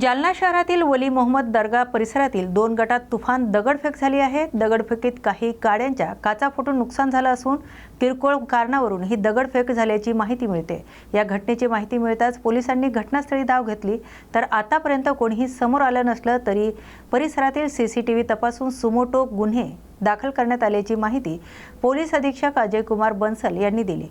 जालना शहरातील वली मोहम्मद दर्गा परिसरातील दोन गटात तुफान दगडफेक झाली आहे. दगडफेकीत काही गाड्यांच्या काचा फुटून नुकसान झालं असून किरकोळ कारणावरून ही दगडफेक झाल्याची माहिती मिळते. या घटनेची माहिती मिळताच पोलिसांनी घटनास्थळी धाव घेतली. तर आतापर्यंत कोणीही समोर आलं नसलं तरी परिसरातील सी सी टी व्ही तपासून सुमोटो गुन्हे दाखल करण्यात आल्याची माहिती पोलीस अधीक्षक अजय कुमार बन्सल यांनी दिली.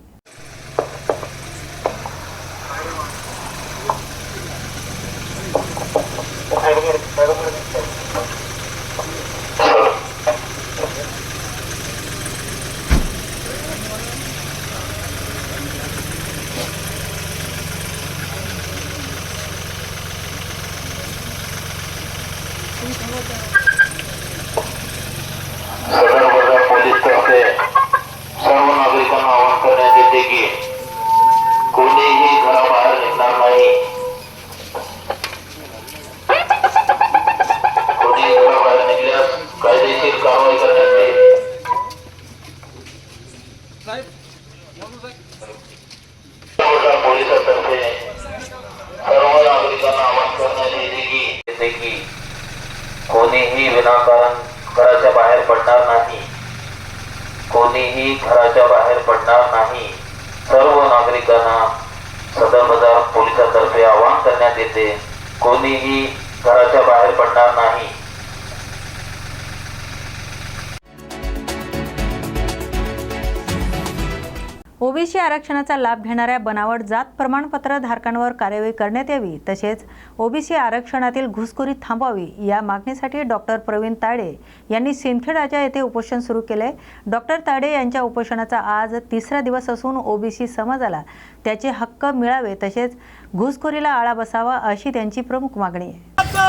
घेणाऱ्या बनावट जात प्रमाणपत्र धारकांवर कार्यवाही करण्यात यावी तसेच ओबीसी आरक्षणातील घुसखोरी थांबवावी या मागणीसाठी डॉक्टर प्रवीण ताडे यांनी सिंदखेडाच्या येथे उपोषण सुरू केले. डॉक्टर ताडे यांच्या उपोषणाचा आज तिसरा दिवस असून ओबीसी समाजाला त्याचे हक्क मिळावे तसेच घुसखोरीला आळा बसावा अशी त्यांची प्रमुख मागणी आहे. हो!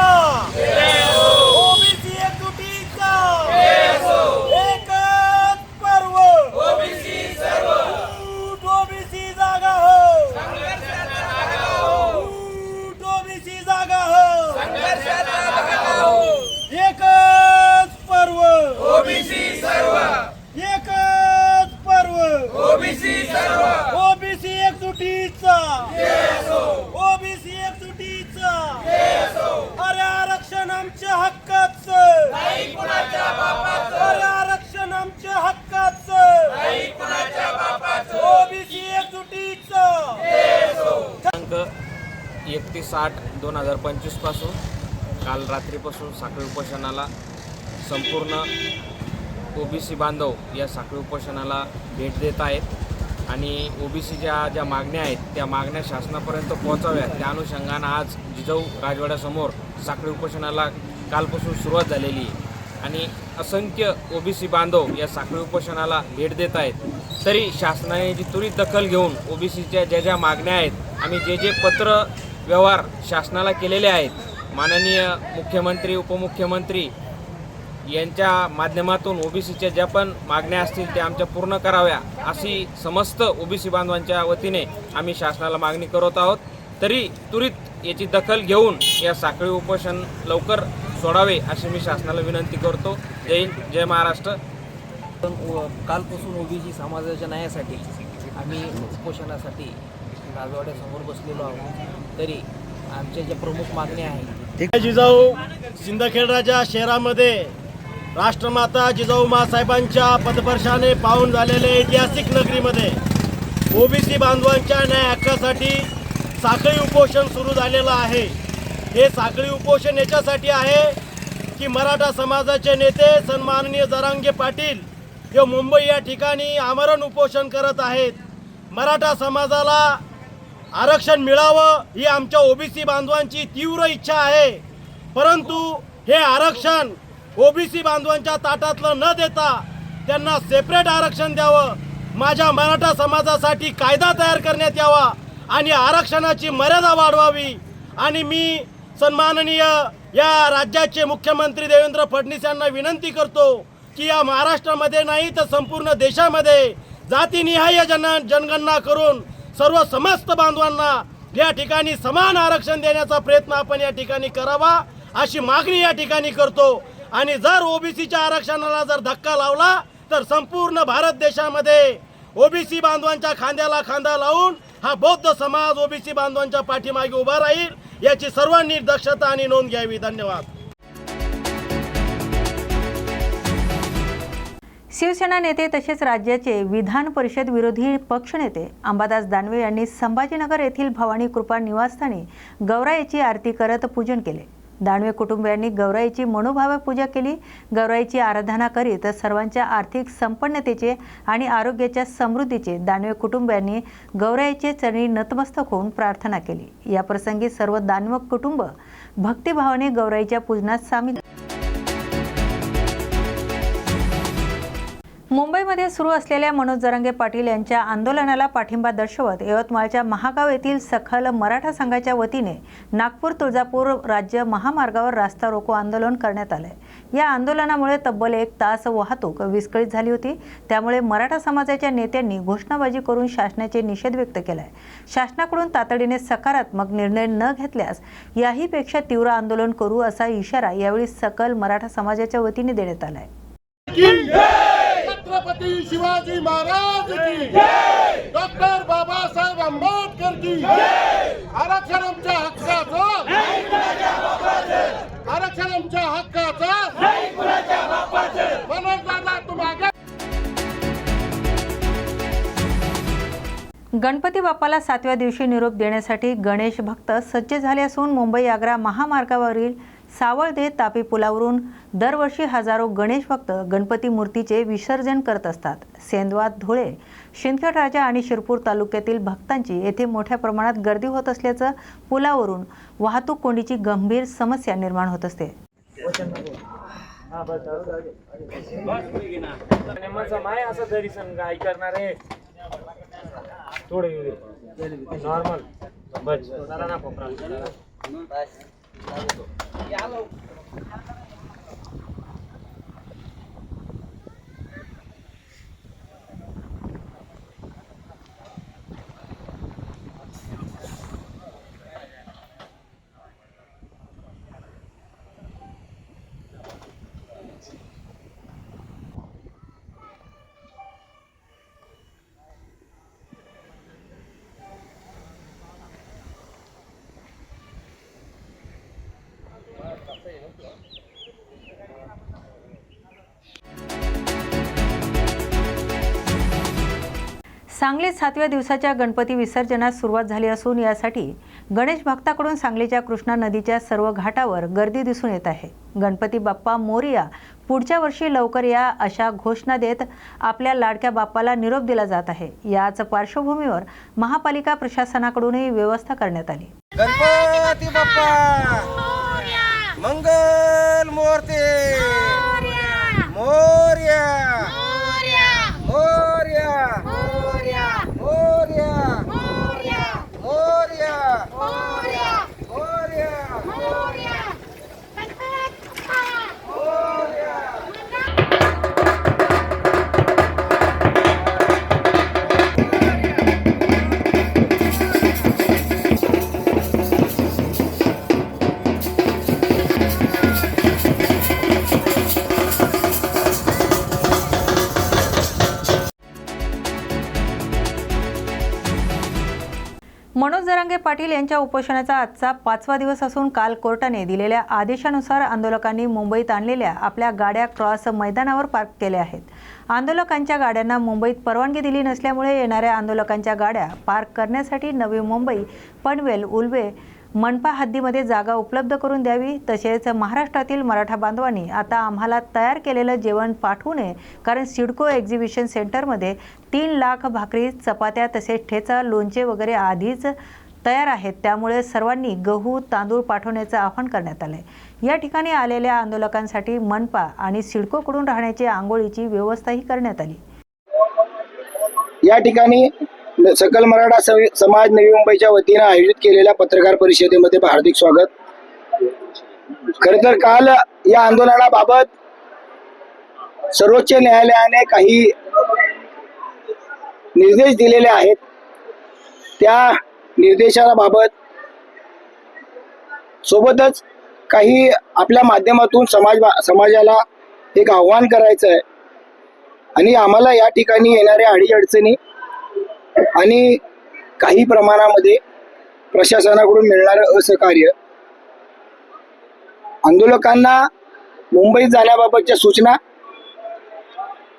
हो! सर्व. एकच पर्व. ओबीसी सर्व. ओबीसी एकजुटीचा. ओबीसी एकजुटीचा. अरे आरक्षण आमच्या हक्काचं. अरे आरक्षण आमच्या हक्काचं. ओबीसी एकजुटीचं. एकतीस आठ दोन हजार पंचवीसपासून काल रात्रीपासून साखळी उपोषणाला संपूर्ण ओबीसी बांधव या साखळी उपोषणाला भेट देत आहेत. आणि ओबीसीच्या ज्या मागण्या आहेत त्या मागण्या शासनापर्यंत पोहोचाव्यात. त्या अनुषंगानं आज जिजाऊ राजवाड्यासमोर साखळी उपोषणाला कालपासून सुरुवात झालेली आहे. आणि असंख्य ओबीसी बांधव या साखळी उपोषणाला भेट देत आहेत. तरी शासनाने जी त्वरित दखल घेऊन ओबीसीच्या ज्या ज्या मागण्या आहेत आम्ही जे जे पत्र व्यवहार शासनाला केलेले आहेत माननीय मुख्यमंत्री उपमुख्यमंत्री यांच्या माध्यमातून ओबीसीच्या ज्या पण मागण्या असतील त्या आमच्या पूर्ण कराव्या अशी समस्त ओबीसी बांधवांच्या वतीने आम्ही शासनाला मागणी करत आहोत. तरी त्वरित याची दखल घेऊन या साखळी उपोषण लवकर सोडावे अशी मी शासनाला विनंती करतो. जय हिंद जय महाराष्ट्र. पण व- कालपासून ओबीसी समाजाच्या न्यायासाठी आम्ही उपोषणासाठी राजवाड्यासमोर बसलेलो आहोत. तरी आमच्या ज्या प्रमुख मागण्या आहेत जिजाऊ सिंदखेडराजा शहरामध्ये राष्ट्रमाता जिजाऊ मासाहेबांच्या पदस्पर्शाने पाहून झालेल्या ऐतिहासिक नगरीमध्ये ओबीसी बांधवांच्या न्याय हक्कासाठी साखळी उपोषण सुरू झालेलं आहे. हे साखळी उपोषण याच्यासाठी आहे की मराठा समाजाचे नेते सन्माननीय जरांगे पाटील हे मुंबई या ठिकाणी आमरण उपोषण करत आहेत. मराठा समाजाला आरक्षण मिळावं ही आमच्या ओबीसी बांधवांची तीव्र इच्छा आहे. परंतु हे आरक्षण ओबीसी बांधवांच्या ताटातलं न देता त्यांना सेपरेट आरक्षण द्यावं. माझ्या मराठा समाजासाठी कायदा तयार करण्यात यावा आणि आरक्षणाची मर्यादा वाढवावी. आणि मी सन्माननीय या राज्याचे मुख्यमंत्री देवेंद्र फडणवीस यांना विनंती करतो की या महाराष्ट्रामध्ये नाही तर संपूर्ण देशामध्ये जातीनिहाय जन जनगणना करून सर्व समस्त बांधवांना या ठिकाणी समान आरक्षण देण्याचा प्रयत्न आपण या ठिकाणी करावा अशी मागणी या ठिकाणी करतो. आणि जर ओबीसीच्या आरक्षणाला जर धक्का लावला तर संपूर्ण भारत देशामध्ये ओबीसी बांधवांच्या खांद्याला खांदा लावून हा बौद्ध समाज ओबीसी बांधवांच्या पाठीमागे उभा राहील याची सर्वांनी दक्षता आणि नोंद घ्यावी. धन्यवाद. शिवसेना नेते तसेच राज्याचे विधान परिषद विरोधी पक्षनेते अंबादास दानवे यांनी संभाजीनगर येथील भवानी कृपा निवासस्थानी गौराईची आरती करत पूजन केले. दानवे कुटुंबियांनी गौराईची मनोभावे पूजा केली. गौराईची आराधना करीत सर्वांच्या आर्थिक संपन्नतेचे आणि आरोग्याच्या समृद्धीचे दानवे कुटुंबियांनी गौराईचे चरणी नतमस्तक होऊन प्रार्थना केली. या प्रसंगी सर्व दानव कुटुंब भक्तिभावाने गौराईच्या पूजनात सामील मुंबईमध्ये सुरू असलेल्या मनोज जरांगे पाटील यांच्या आंदोलनाला पाठिंबा दर्शवत यवतमाळच्या महागाव येथील सखल मराठा संघाच्या वतीने नागपूर तुळजापूर राज्य महामार्गावर रास्ता रोको आंदोलन करण्यात आलंय. या आंदोलनामुळे तब्बल एक तास वाहतूक विस्कळीत झाली होती. त्यामुळे मराठा समाजाच्या नेत्यांनी घोषणाबाजी करून शासनाचे निषेध व्यक्त केलाय. शासनाकडून तातडीने सकारात्मक निर्णय न घेतल्यास याहीपेक्षा तीव्र आंदोलन करू असा इशारा यावेळी सकल मराठा समाजाच्या वतीने देण्यात आलाय. छत्रपती शिवाजी महाराज की। डॉक्टर बाबासाहेब आंबेडकर की। आरक्षण आमच्या हक्काचं। आरक्षण आमच्या हक्काचं। मनोज दादा तुम्हाला गणपती बाप्पाला सातव्या दिवशी निरोप देण्यासाठी गणेश भक्त सज्ज झाले असून मुंबई आग्रा महामार्गावरील सावळदे तापी पुलावरून दरवर्षी हजारो गणेश भक्त गणपती मूर्तीचे विसर्जन करत असतात. सेंदवात धुळे शिंदखेड राजा आणि शिरपूर तालुक्यातील भक्तांची येथे मोठ्या प्रमाणात गर्दी होत असल्याचं पुलावरून वाहतूक कोंडीची गंभीर समस्या निर्माण होत असते. नॉर्मल बस सांगलीत सातव्या दिवसाच्या गणपती विसर्जनास सुरुवात झाली असून यासाठी गणेश भक्ताकडून सांगलीच्या कृष्णा नदीच्या सर्व घाटावर गर्दी दिसून येत आहे. गणपती बाप्पा मोरिया पुढच्या वर्षी लवकर या अशा घोषणा देत आपल्या लाडक्या बाप्पाला निरोप दिला जात आहे. याच पार्श्वभूमीवर महापालिका प्रशासनाकडूनही व्यवस्था करण्यात आली. गणपती बाप्पा! मंगल मूर्ती! मोर्या! मोर्या! मोर्या! मोर्या मोर्या जरांगे पाटील यांच्या उपोषणाचा आजचा पाचवा दिवस असून काल कोर्टाने दिलेल्या आदेशानुसार आंदोलकांनी मुंबईत आणलेल्या आपल्या गाड्या क्रॉस मैदानावर पार्क केल्या आहेत. आंदोलकांच्या गाड्यांना मुंबईत परवानगी दिली नसल्यामुळे येणाऱ्या आंदोलकांच्या गाड्या पार्क करण्यासाठी नवी मुंबई पनवेल उल्वे मनपा हद्दीमध्ये जागा उपलब्ध करून द्यावी तसेच महाराष्ट्रातील मराठा बांधवांनी आता आम्हाला तयार केलेलं जेवण पाठवू नये कारण सिडको एक्झिबिशन सेंटरमध्ये तीन लाख भाकरी चपात्या तसेच ठेचा लोणचे वगैरे आधीच तयार आहेत त्यामुळे सर्वांनी गहू तांदूळ पाठवण्याचं आवाहन करण्यात आलंय. या ठिकाणी आलेल्या आंदोलकांसाठी मनपा आणि सिडकोकडून राहण्याची आंघोळीची व्यवस्थाही करण्यात आली. या ठिकाणी सकल मराठा समाज नवी मुंबईच्या वतीनं आयोजित केलेल्या पत्रकार परिषदेमध्ये हार्दिक स्वागत. खर तर काल या आंदोलनाबाबत सर्वोच्च न्यायालयाने काही निर्देश दिलेले आहेत. त्या निर्देशाबाबत सोबतच काही आपल्या माध्यमातून समाज समाजाला एक आव्हान करायचं आहे आणि आम्हाला या ठिकाणी येणाऱ्या अडीअडचणी आणि काही प्रमाणामध्ये प्रशासनाकडून मिळणारं असहकार्य आंदोलकांना मुंबईत जाण्याबाबतच्या सूचना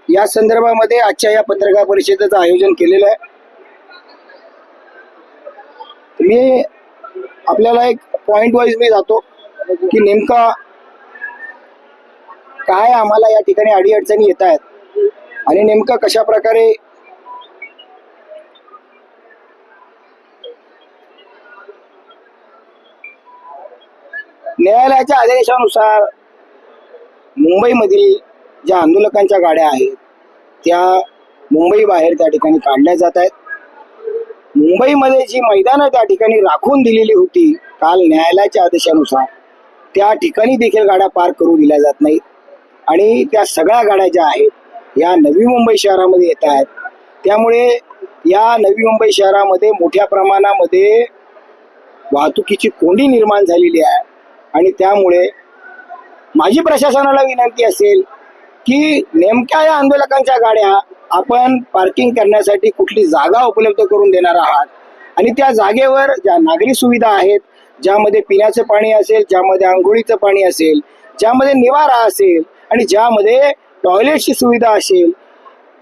या संदर्भामध्ये आजच्या या पत्रकार परिषदेचं आयोजन केलेलं आहे. मी आपल्याला एक पॉइंट वाईज मी जातो की नेमका काय आम्हाला या ठिकाणी अडीअडचणी येत आहेत आणि नेमकं कशा प्रकारे न्यायालयाच्या आदेशानुसार मुंबईमधील ज्या आंदोलकांच्या गाड्या आहेत त्या मुंबई बाहेर त्या ठिकाणी काढल्या जात आहेत. मुंबईमध्ये जी मैदानं त्या ठिकाणी राखून दिलेली होती काल न्यायालयाच्या आदेशानुसार त्या ठिकाणी देखील गाड्या पार्क करू दिल्या जात नाहीत. आणि त्या सगळ्या गाड्या ज्या आहेत या नवी मुंबई शहरामध्ये येत आहेत. त्यामुळे या नवी मुंबई शहरामध्ये मोठ्या प्रमाणामध्ये वाहतुकीची कोंडी निर्माण झालेली आहे. आणि त्यामुळे माझी प्रशासनाला विनंती असेल की नेमक्या या आंदोलकांच्या गाड्या आपण पार्किंग करण्यासाठी कुठली जागा उपलब्ध करून देणार आहात? आणि त्या जागेवर ज्या नागरी सुविधा आहेत ज्यामध्ये पिण्याचं पाणी असेल ज्यामध्ये आंघोळीचं पाणी असेल ज्यामध्ये निवारा असेल आणि ज्यामध्ये टॉयलेटची सुविधा असेल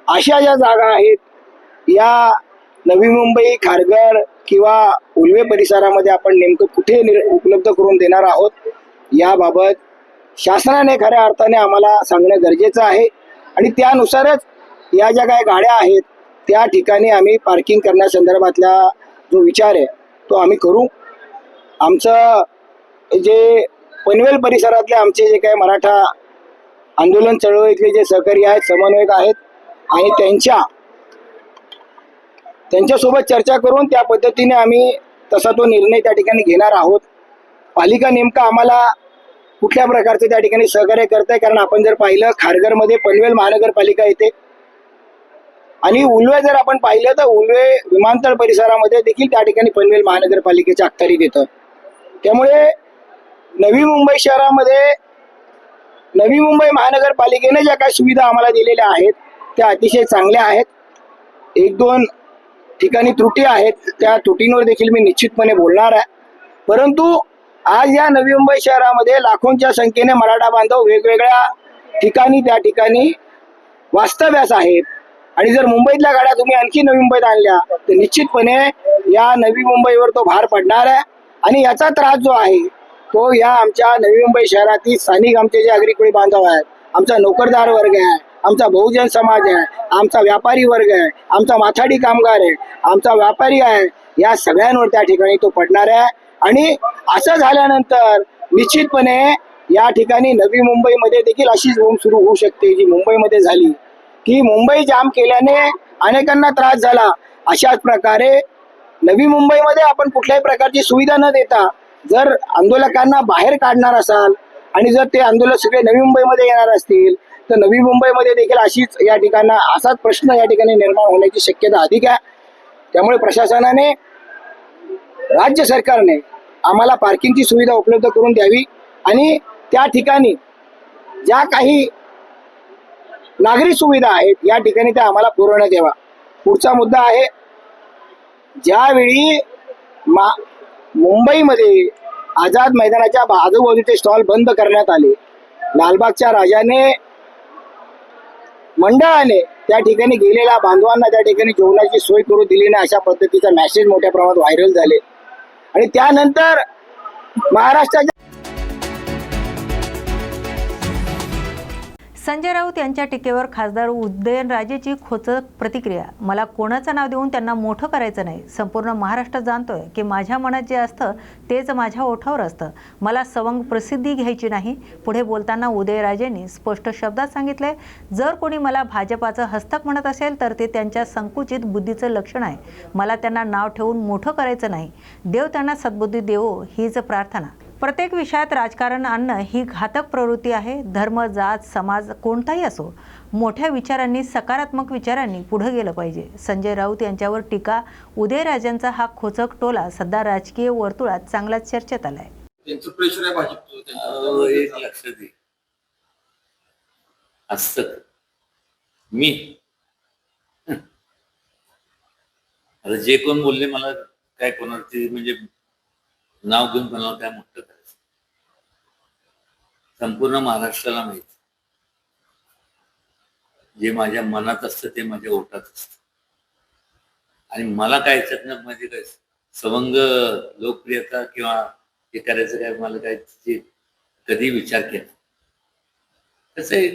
अशा ज्या जागा आहेत या नवी मुंबई खारघर किंवा उल्वे परिसरामध्ये आपण नेमकं कुठे निर- उपलब्ध करून देणार आहोत याबाबत शासनाने खऱ्या अर्थाने आम्हाला सांगणं गरजेचं आहे. आणि त्यानुसारच या ज्या काही गाड्या आहेत त्या ठिकाणी आम्ही पार्किंग करण्यासंदर्भातला जो विचार आहे तो आम्ही करू. आमचं जे पनवेल परिसरातले आमचे जे काही मराठा आंदोलन चळवळीतले जे सहकारी आहेत समन्वयक आहेत आणि त्यांच्या त्यांच्यासोबत चर्चा करून त्या पद्धतीने आम्ही तसा तो निर्णय त्या ठिकाणी घेणार आहोत. पालिका नेमका आम्हाला कुठल्या प्रकारचे त्या ठिकाणी सहकार्य करत आहे कारण आपण जर पाहिलं खारघरमध्ये पनवेल महानगरपालिका येते आणि उलवे जर आपण पाहिलं तर उलवे विमानतळ परिसरामध्ये देखील त्या ठिकाणी पनवेल महानगरपालिकेच्या अखत्यारीत येतं. त्यामुळे नवी मुंबई शहरामध्ये नवी मुंबई महानगरपालिकेने ज्या काही सुविधा आम्हाला दिलेल्या आहेत त्या अतिशय चांगल्या आहेत. एक दोन ठिकाणी त्रुटी आहेत त्या त्रुटींवर देखील मी निश्चितपणे बोलणार आहे. परंतु आज या नवी मुंबई शहरामध्ये लाखोंच्या संख्येने मराठा बांधव वेगवेगळ्या ठिकाणी त्या ठिकाणी वास्तव्यास आहेत. आणि जर मुंबईतल्या गाड्या तुम्ही आणखी नवी मुंबईत आणल्या तर निश्चितपणे या नवी मुंबईवर तो भार पडणार आहे. आणि याचा त्रास जो आहे तो या आमच्या नवी मुंबई शहरातील स्थानिक आमचे जे अग्रिकुळी बांधव आहेत आमचा नोकरदार वर्ग आहे आमचा बहुजन समाज आहे आमचा व्यापारी वर्ग आहे आमचा माथाडी कामगार आहे आमचा व्यापारी आहे या सगळ्यांवर त्या ठिकाणी तो पडणार आहे. आणि असं झाल्यानंतर निश्चितपणे या ठिकाणी नवी मुंबईमध्ये देखील अशीच बोंब सुरू होऊ शकते जी मुंबईमध्ये झाली. की मुंबई जाम केल्याने अनेकांना त्रास झाला. अशाच प्रकारे नवी मुंबईमध्ये आपण कुठल्याही प्रकारची सुविधा न देता जर आंदोलकांना बाहेर काढणार असाल आणि जर ते आंदोलक सगळे नवी मुंबईमध्ये येणार असतील तर नवी मुंबईमध्ये देखील अशीच या ठिकाणी असाच प्रश्न या ठिकाणी निर्माण होण्याची शक्यता अधिक आहे. त्यामुळे प्रशासनाने राज्य सरकारने आम्हाला पार्किंगची सुविधा उपलब्ध करून द्यावी आणि त्या ठिकाणी ज्या काही नागरी सुविधा आहेत. या ठिकाणी त्या आम्हाला पुरवण्यात यावा पुढचा मुद्दा आहे ज्यावेळी मा मुंबईमध्ये आझाद मैदानाच्या आजूबाजूचे स्टॉल बंद करण्यात आले लालबागच्या राजाने मंडळाने त्या ठिकाणी गेलेल्या बांधवांना त्या ठिकाणी जेवणाची सोय करून दिली नाही अशा पद्धतीचा मेसेज मोठ्या प्रमाणात व्हायरल झाले. आणि त्यानंतर महाराष्ट्राच्या संजय राऊत यांच्या टीकेवर खासदार उदयनराजेची खोचक प्रतिक्रिया. मला कोणाचं नाव देऊन त्यांना मोठं करायचं नाही. संपूर्ण महाराष्ट्र जाणतोय की माझ्या मनात जे असतं तेच माझ्या ओठावर असतं. मला सवंग प्रसिद्धी घ्यायची नाही. पुढे बोलताना उदयराजेंनी स्पष्ट शब्दात सांगितले जर कोणी मला भाजपाचं हस्तक म्हणत असेल तर ते त्यांच्या संकुचित बुद्धीचं लक्षण आहे. मला त्यांना नाव ठेवून मोठं करायचं नाही. देव त्यांना सद्बुद्धी देवो हीच प्रार्थना. प्रत्येक विषयात राजकारण आणणं ही घातक प्रवृत्ती आहे. धर्म जात समाज कोणताही असो मोठ्या विचारांनी सकारात्मक विचारांनी पुढे गेलं पाहिजे. संजय राऊत यांच्यावर टीका उदयराजांचा हा खोचक टोला सध्या राजकीय वर्तुळात चांगलाच चर्चेत आलाय. त्यांचं प्रेशर आहे भाजपचं अहो, त्यांच्यावर. एक लक्ष दे. असत मी. आता जे कोण बोलले मला काय कोणाची म्हणजे नाव घेऊन कोणाला काय मोठं करायचं? संपूर्ण महाराष्ट्राला माहिती. जे माझ्या मनात असतं ते माझ्या ओटात असतं. आणि मला काय याच्यातनं म्हणजे काय सवंग लोकप्रियता किंवा हे करायचं काय? मला काय कधी विचार केला कसं आहे?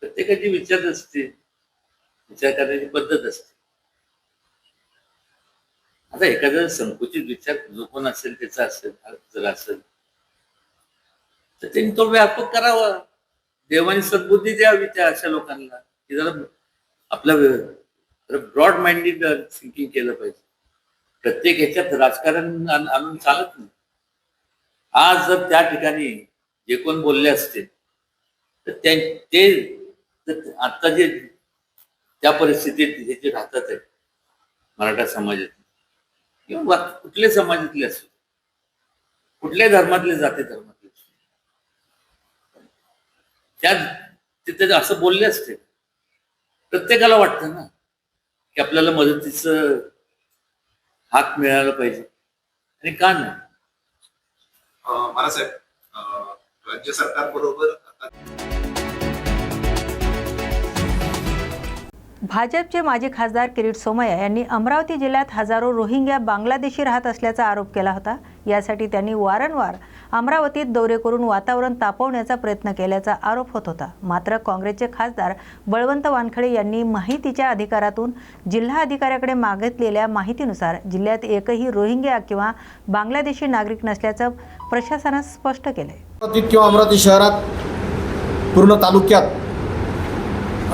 प्रत्येकाची विचार असते. विचार करण्याची पद्धत असते. आता एखादा संकुचित विचार जो कोण असेल त्याचा असेल जर असेल तर त्यांनी तो व्यापक करावा. देवाने सद्बुद्धी द्यावी त्या अशा लोकांना की जरा आपला ब्रॉड माइंडेड थिंकिंग केलं पाहिजे. प्रत्येक ह्याच्यात राजकारण आणून चालत नाही. आज जर त्या ठिकाणी जे कोण बोलले असते तर ते आता जे त्या परिस्थितीत हे जे राहतात आहे मराठा समाजात किंवा कुठल्या समाजातले असो कुठल्या धर्मातले जाते धर्मातले असो. त्या तिथे असं बोलले असते प्रत्येकाला वाटतं ना की आपल्याला मदतीचं हात मिळायला पाहिजे. आणि का नाही? महारासाहेब अं, राज्य सरकार बरोबर भाजपचे माजी खासदार किरीट सोमय्या यांनी अमरावती जिल्ह्यात हजारो रोहिंग्या बांगलादेशी राहत असल्याचा आरोप केला होता. यासाठी त्यांनी वारंवार अमरावतीत दौरे करून वातावरण तापवण्याचा प्रयत्न केल्याचा आरोप होत होता. मात्र काँग्रेसचे खासदार बळवंत वानखडे यांनी माहितीच्या अधिकारातून जिल्हा अधिकाऱ्याकडे मागितलेल्या माहितीनुसार जिल्ह्यात एकही रोहिंग्या किंवा बांगलादेशी नागरिक नसल्याचं प्रशासनानं स्पष्ट केलंय. किंवा अमरावती शहरात पूर्ण तालुक्यात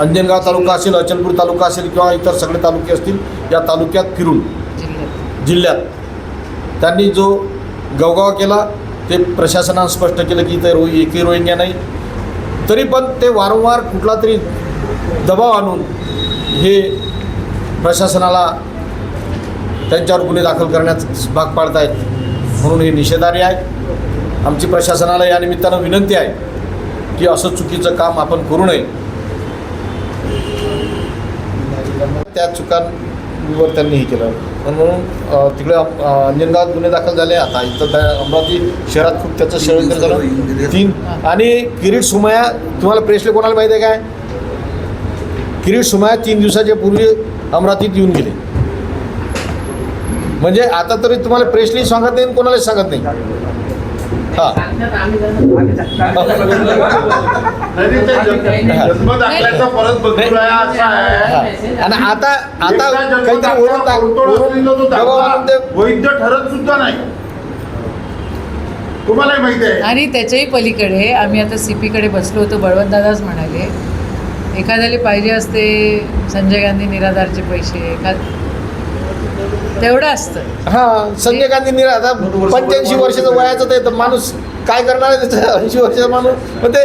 अंजनगाव तालुका असेल अचलपूर तालुका असेल किंवा इतर सगळे तालुके असतील या तालुक्यात फिरून जिल्ह्यात. त्यांनी जो गवगाव केला ते प्रशासनानं स्पष्ट केलं की इथे रो एकही रोहिंग्या नाही. तरी पण ते वारंवार कुठला तरी दबाव आणून हे प्रशासनाला त्यांच्यावर गुन्हे दाखल करण्यास भाग पाडतायत म्हणून हे निषेधार्ह आहे. आमची प्रशासनाला या निमित्तानं विनंती आहे की असं चुकीचं काम आपण करू नये. त्या चुकांवर त्यांनी हे केलं. म्हणून तिकडे अ, अंजनगावात गुन्हे दाखल झाले. आता इथं त्या अमरावती शहरात खूप त्याचं षडयंत्र झालं. तीन आणि किरीट सुमया तुम्हाला प्रेसले कोणाला माहिती आहे काय? किरीट सुमया तीन दिवसाच्या पूर्वी अमरावतीत येऊन गेले. म्हणजे आता तरी तुम्हाला प्रेसली सांगत नाही कोणालाच सांगत नाही. आणि आता आता काहीतरी वरून ते वैध ठरत सुद्धा नाही. तुम्हालाही माहिती आहे. आणि त्याच्याही पलीकडे आम्ही आता सी पीकडे बसलो होतो बळवंतदादाच म्हणाले एखाद्याला पाहिजे असते संजय गांधी निराधारचे पैसे एखाद तेवढं असतं. हा संजय गांधी निरा आता पंच्याऐंशी वर्षाचं वयाचं ते तर माणूस काय करणार आहे? त्याचं ऐंशी वर्षाचा माणूस. मग ते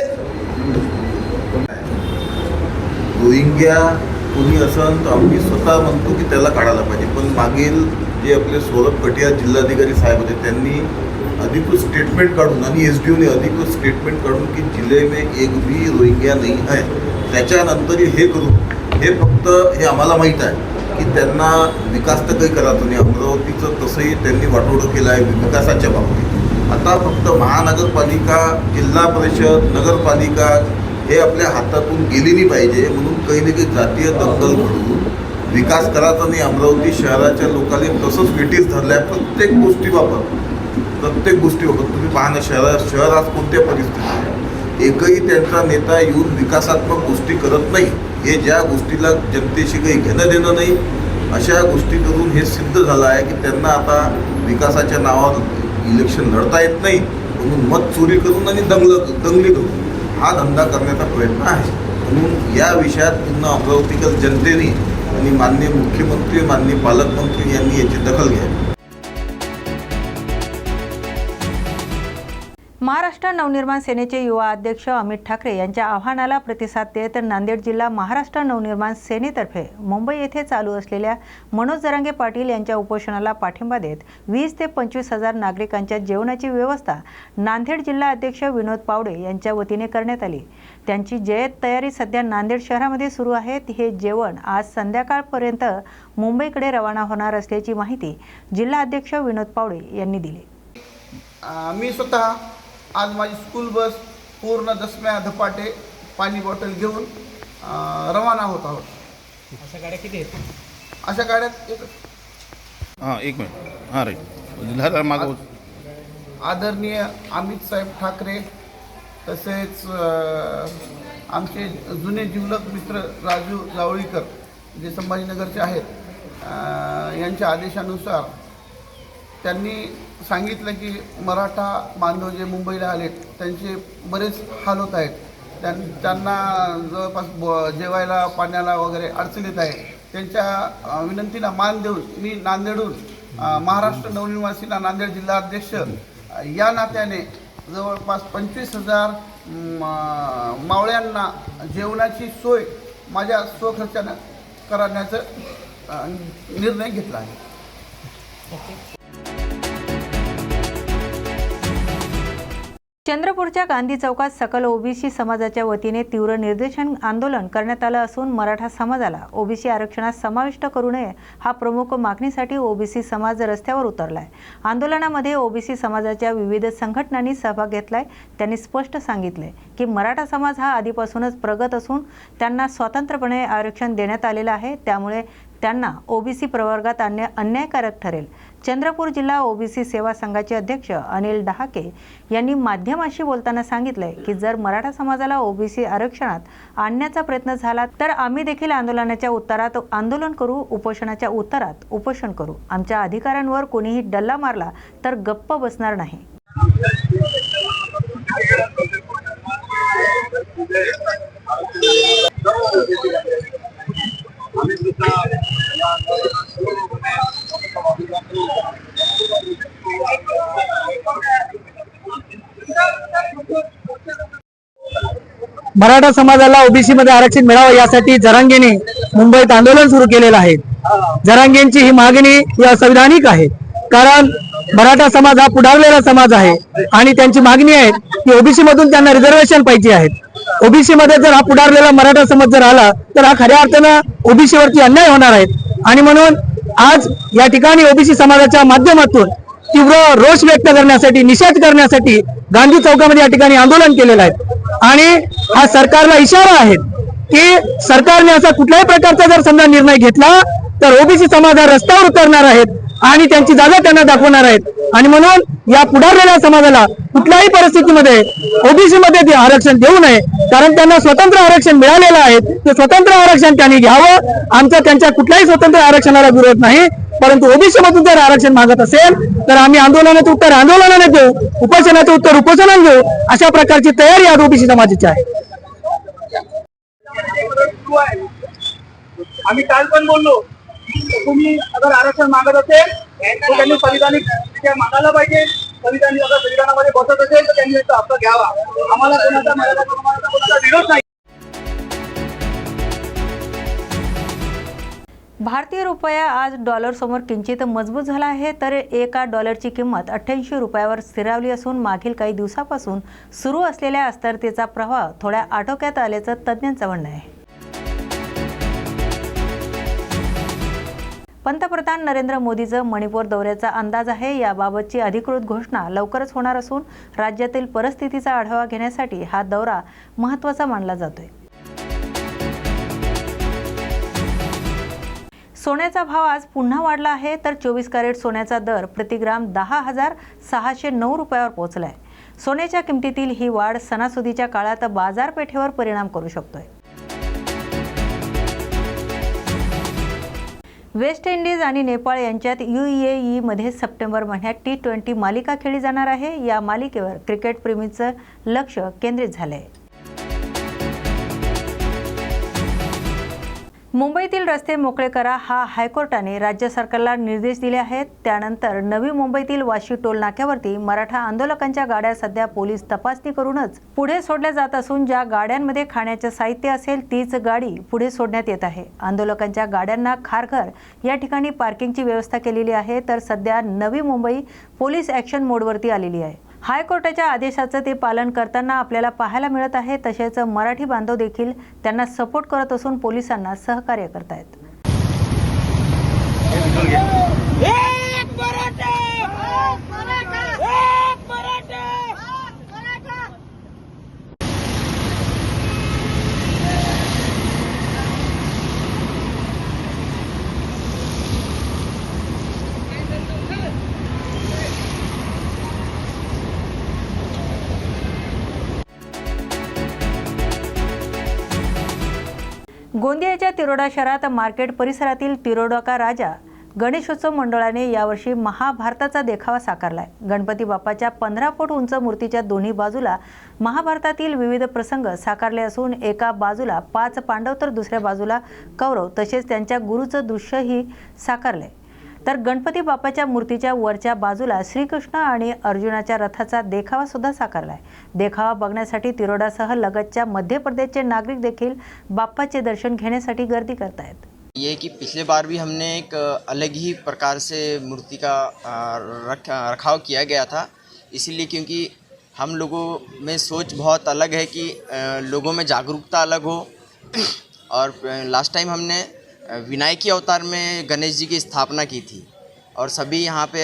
रोहिंग्या कोणी असन तर आम्ही स्वतः म्हणतो की त्याला काढायला पाहिजे. पण मागील जे आपले सौरभ कटिया जिल्हाधिकारी साहेब होते त्यांनी अधिकृत स्टेटमेंट काढून आणि एस डी ओने अधिकृत स्टेटमेंट काढून की जिल्हे में एक भी रोहिंग्या नाही आहे त्याच्यानंतरही हे करू हे फक्त हे आम्हाला माहीत आहे. की त्यांना विकास तर काही करायचं नाही. अमरावतीचं तसंही त्यांनी वाटोळं केलं आहे विकासाच्या बाबतीत. आता फक्त महानगरपालिका जिल्हा परिषद नगरपालिका हे आपल्या हातातून गेली नाही पाहिजे म्हणून काही ना काही जातीय दंगल घडवून विकास करायचा नाही. अमरावती शहराच्या लोकांनी तसंच वेटीस धरल्या. प्रत्येक गोष्टीबाबत प्रत्येक गोष्टीबाबत तुम्ही पाहणं शहरात शहर आज कोणत्या परिस्थितीत आहे? एकही त्यांचा नेता येऊन विकासात्मक गोष्टी करत नाही. हे ज्या गोष्टीला जनतेशी काही घेणं देणं नाही अशा गोष्टी करून हे सिद्ध झालं आहे की त्यांना आता विकासाच्या नावावर इलेक्शन लढता येत नाही म्हणून मत चोरी करून आणि दंगल दंगली करून. हा धंदा करण्याचा प्रयत्न आहे. म्हणून या विषयात पुन्हा अमरावतीकर जनतेने आणि माननीय मुख्यमंत्री माननीय पालकमंत्री यांनी याची दखल घ्यावी. महाराष्ट्र नवनिर्माण सेनेचे युवा अध्यक्ष अमित ठाकरे यांच्या आव्हानाला प्रतिसाद देत नांदेड जिल्हा महाराष्ट्र नवनिर्माण सेनेतर्फे मुंबई येथे चालू असलेल्या मनोज जरांगे पाटील यांच्या उपोषणाला पाठिंबा देत वीस ते पंचवीस हजार नागरिकांच्या जेवणाची व्यवस्था नांदेड जिल्हा अध्यक्ष विनोद पावडे यांच्या वतीने करण्यात आली. त्यांची जयत तयारी सध्या नांदेड शहरामध्ये सुरू आहे हे जेवण आज संध्याकाळपर्यंत मुंबईकडे रवाना होणार असल्याची माहिती जिल्हा अध्यक्ष विनोद पावडे यांनी दिली. मी स्वतः आज माझी स्कूल बस पूर्ण दसम्या धपाटे पाणी बॉटल घेऊन रवाना होत आहोत. अशा गाड्या किती आहेत? अशा गाड्यात एकच. हां एक मिनिट. हां राईट झालं मागं आदरणीय अमित साहेब ठाकरे तसेच आमचे जुने जिवलक मित्र राजू जावळीकर जे संभाजीनगरचे आहेत यांच्या आदेशानुसार त्यांनी सांगितलं की मराठा बांधव जे मुंबईला आलेत त्यांचे बरेच हाल होत आहेत. त्यां त्यांना जवळपास ब जेवायला पाण्याला वगैरे अडचण येत आहे. त्यांच्या विनंतीला मान देऊन मी नांदेडहून महाराष्ट्र नवनिर्वासीना नांदेड जिल्हा अध्यक्ष या नात्याने जवळपास पंचवीस हजार म, मावळ्यांना जेवणाची सोय माझ्या स्वखर्चानं करण्याचा निर्णय घेतला आहे. चंद्रपूरच्या गांधी चौकात सकल ओबीसी समाजाच्या वतीने तीव्र निर्देशन आंदोलन करण्यात आलं असून मराठा समाजाला ओबीसी आरक्षणात समाविष्ट करू नये हा प्रमुख मागणीसाठी ओबीसी समाज रस्त्यावर उतरलाय. आंदोलनामध्ये ओबीसी समाजाच्या विविध संघटनांनी सहभाग घेतलाय. त्यांनी स्पष्ट सांगितले की मराठा समाज हा आधीपासूनच प्रगत असून त्यांना स्वतंत्रपणे आरक्षण देण्यात आलेलं आहे. त्यामुळे त्यांना ओबीसी प्रवर्गात आणणे अन्यायकारक ठरेल. चंद्रपूर जिल्हा ओबीसी सेवा संघाचे अध्यक्ष अनिल डहाके यांनी माध्यमाशी बोलताना सांगितलंय की जर मराठा समाजाला ओबीसी आरक्षणात आणण्याचा प्रयत्न झाला तर आम्ही देखील आंदोलनाच्या उत्तरात आंदोलन करू उपोषणाच्या उत्तरात उपोषण करू. आमच्या अधिकाऱ्यांवर कोणीही डल्ला मारला तर गप्प बसणार नाही. मराठा समाजाला ओबीसी मध्ये आरक्षण मिळावं यासाठी जरांगेने मुंबईत आंदोलन सुरू केलेलं आहे. जरांगेंची ही मागणी ही असंविधानिक आहे. कारण मराठा समाज हा पुढारलेला समाज आहे आणि त्यांची मागणी आहे की ओबीसी मधून त्यांना रिझर्वेशन पाहिजे आहेत. ओबीसी मध्ये जर हा पुढारलेला मराठा समाज जर आला तर हा खऱ्या अर्थानं ओबीसी वरती अन्याय होणार आहे. आणि म्हणून आज या ठिकाणी ओबीसी समाजाच्या माध्यमातून तीव्र रोष व्यक्त करण्यासाठी निषेध करण्यासाठी गांधी चौकामध्ये या ठिकाणी आंदोलन केलेलं आहे. आणि हा सरकारला इशारा आहे की सरकारने असा कुठल्याही प्रकारचा जर समजा निर्णय घेतला तर ओबीसी समाज हा रस्त्यावर उतरणार आहेत. आणि त्यांची जागा त्यांना दाखवणार आहेत. आणि म्हणून या पुढारलेल्या समाजाला कुठल्याही परिस्थितीमध्ये ओबीसी मध्ये ते आरक्षण देऊ नये कारण त्यांना स्वतंत्र आरक्षण मिळालेलं आहे. ते स्वतंत्र आरक्षण त्यांनी घ्यावं. आमचा त्यांच्या कुठल्याही स्वतंत्र आरक्षणाला विरोध नाही. परंतु ओबीसी मधून जर आरक्षण मागत असेल तर आम्ही आंदोलनाचं उत्तर आंदोलनाने देऊ उपोषणाचं उत्तर उपोषणाने देऊ अशा प्रकारची तयारी आज ओबीसी समाजाची आहे. आम्ही काल पण बोललो. तुम्ही अगर आरक्षण मागत असेल तर त्यांनी संविधानिक मागायला पाहिजे. संविधानिक अगर संविधानामध्ये बसत असेल तर त्यांनी याचा हक्क घ्यावा. आम्हाला कोणाचा कोणाचा विरोध नाही. भारतीय रुपया आज डॉलरसमोर किंचित मजबूत झाला आहे तर एका डॉलरची किंमत अठ्ठ्याऐंशी रुपयावर स्थिरावली असून मागील काही दिवसापासून सुरू असलेल्या अस्थिरतेचा प्रभाव थोड्या आटोक्यात आल्याचं तज्ज्ञांचं म्हणणं आहे. पंतप्रधान नरेंद्र मोदीचं मणिपूर दौऱ्याचा अंदाज आहे. याबाबतची अधिकृत घोषणा लवकरच होणार असून राज्यातील परिस्थितीचा आढावा घेण्यासाठी हा दौरा महत्त्वाचा मानला जातोय. सोन्याचा भाव आज पुन्हा वाढला आहे तर चोवीस कॅरेट सोन्याचा दर प्रतिग्राम दहा हजार सहाशे नऊ रुपयावर पोहोचलाय. सोन्याच्या किमतीतील ही वाढ सणासुदीच्या काळात बाजारपेठेवर परिणाम करू शकतोय. वेस्ट इंडिज आणि नेपाळ यांच्यात यू ए ईमध्ये सप्टेंबर महिन्यात टी ट्वेंटी मालिका खेळली जाणार आहे. या मालिकेवर क्रिकेट प्रेमीचं लक्ष केंद्रित झालं आहे मुंबईतील रस्ते मोकळे करा हा हायकोर्टाने राज्य सरकारला निर्देश दिले आहेत. त्यानंतर नवी मुंबईतील वाशी टोल नाक्यावरती मराठा आंदोलकांच्या गाड्या सध्या पोलीस तपासणी करूनच पुढे सोडल्या जात असून ज्या गाड्यांमध्ये खाण्याचे साहित्य असेल तीच गाडी पुढे सोडण्यात येत आहे. आंदोलकांच्या गाड्यांना खारघर या ठिकाणी पार्किंगची व्यवस्था केलेली आहे. तर सध्या नवी मुंबई पोलीस ॲक्शन मोडवरती आलेली आहे. हायकोर्टाच्या आदेशाचं ते पालन करताना आपल्याला पाहायला मिळत आहे तसेच मराठी बांधव देखील त्यांना सपोर्ट करत असून पोलिसांना सहकार्य करतायत. एक गोंदियाच्या तिरोडा शहरात मार्केट परिसरातील तिरोडा राजा गणेशोत्सव मंडळाने यावर्षी महाभारताचा देखावा साकारलाय. गणपती बाप्पाच्या पंधरा फूट उंच मूर्तीच्या दोन्ही बाजूला महाभारतातील विविध प्रसंग साकारले असून एका बाजूला पाच पांडव तर दुसऱ्या बाजूला कौरव तसेच त्यांच्या गुरुचं दृश्यही साकारलंय. तर गणपती बाप्पाच्या मूर्तीच्या वरच्या बाजूला श्रीकृष्ण आणि अर्जुनाच्या रथाचा देखावा सुद्धा साकारलाय. देखावा बघण्यासाठी तिरोडासह लगतच्या मध्य प्रदेशचे नागरिक देखील बाप्पाचे दर्शन घेण्यासाठी गर्दी करतायत. ये कि पिछले बार भी हमने एक अलग ही प्रकार से मूर्ति का रख रखाव किया गया था। इसीलिए क्योंकि हम लोगों में सोच बहुत अलग है कि लोगों में जागरूकता अलग हो। और लास्ट टाइम हमने विनायकी अवतार में गणेश जी की स्थापना की थी और सभी यहाँ पे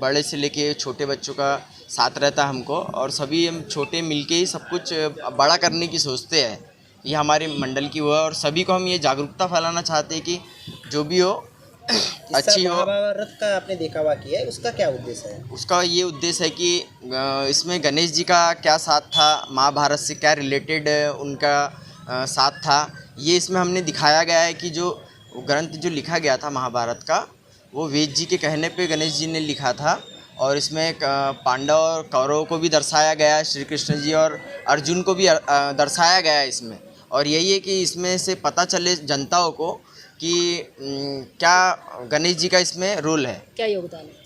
बड़े से लेके छोटे बच्चों का साथ रहता हमको और सभी हम छोटे मिलके ही सब कुछ बड़ा करने की सोचते हैं। ये हमारे मंडल की हुआ और सभी को हम ये जागरूकता फैलाना चाहते हैं कि जो भी हो अच्छी हो। महाभारत का आपने देखा हुआ किया है उसका क्या उद्देश्य है? उसका ये उद्देश्य है कि इसमें गणेश जी का क्या साथ था महाभारत से क्या रिलेटेड उनका साथ था। ये इसमें हमने दिखाया गया है कि जो ग्रंथ जो लिखा गया था महाभारत का, वो वेद जी के कहने पे गणेश जी ने लिखा था और इसमें पांडव और कौरव को भी दर्शाया गया है, श्री कृष्ण जी और अर्जुन को भी दर्शाया गया है इसमें। और यही है कि इसमें से पता चले जनताओं को कि क्या गणेश जी का इसमें रोल है। क्या योगदान है?